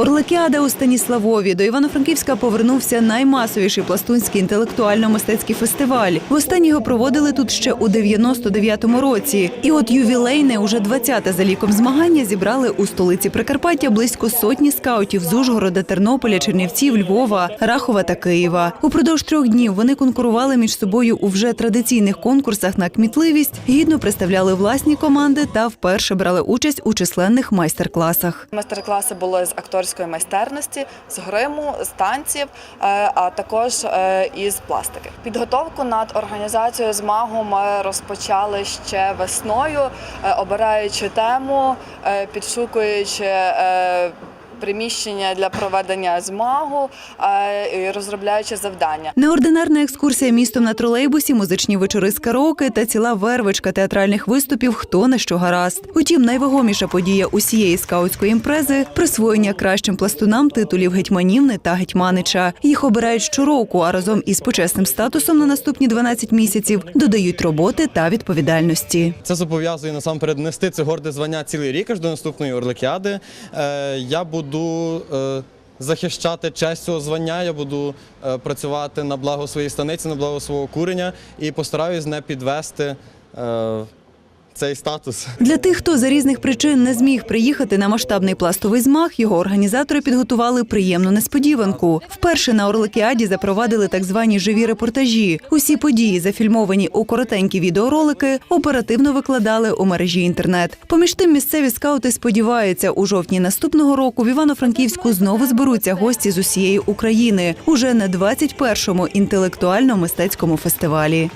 Орликіада у Станіславові. До Івано-Франківська повернувся наймасовіший пластунський інтелектуально-мистецький фестиваль. Востаннє його проводили тут ще у 99-му році. І от ювілейне, уже 20-те за ліком змагання зібрали у столиці Прикарпаття близько сотні скаутів з Ужгорода, Тернополя, Чернівців, Львова, Рахова та Києва. Упродовж трьох днів вони конкурували між собою у вже традиційних конкурсах на кмітливість, гідно представляли власні команди та вперше брали участь у численних майстер-класах. Майстер-класи були з акторської майстерності, з гриму, з танців, е, а також е, із пластики. Підготовку над організацією змагу ми розпочали ще весною, е, обираючи тему, підшукуючи. Приміщення для проведення змагу е, і розробляючи завдання. Неординарна екскурсія містом на тролейбусі, музичні вечори з караоке та ціла вервичка театральних виступів хто на що гаразд. Утім, найвагоміша подія усієї скаутської імпрези присвоєння кращим пластунам титулів гетьманівни та гетьманича. Їх обирають щороку, а разом із почесним статусом на наступні 12 місяців додають роботи та відповідальності. Це зобов'язує насамперед нести це горде звання цілий рік аж до наступної Орликіади. Е, я буду е, захищати честь цього звання, я буду е, працювати на благо своєї станиці, на благо свого курення. І постараюсь не підвести е, цей статус. Для тих, хто за різних причин не зміг приїхати на масштабний пластовий змаг, його організатори підготували приємну несподіванку. Вперше на Орликіаді запровадили так звані живі репортажі. Усі події, зафільмовані у коротенькі відеоролики, оперативно викладали у мережі інтернет. Поміж тим, місцеві скаути сподіваються, у жовтні наступного року в Івано-Франківську знову зберуться гості з усієї України уже на 21-му інтелектуально-мистецькому фестивалі.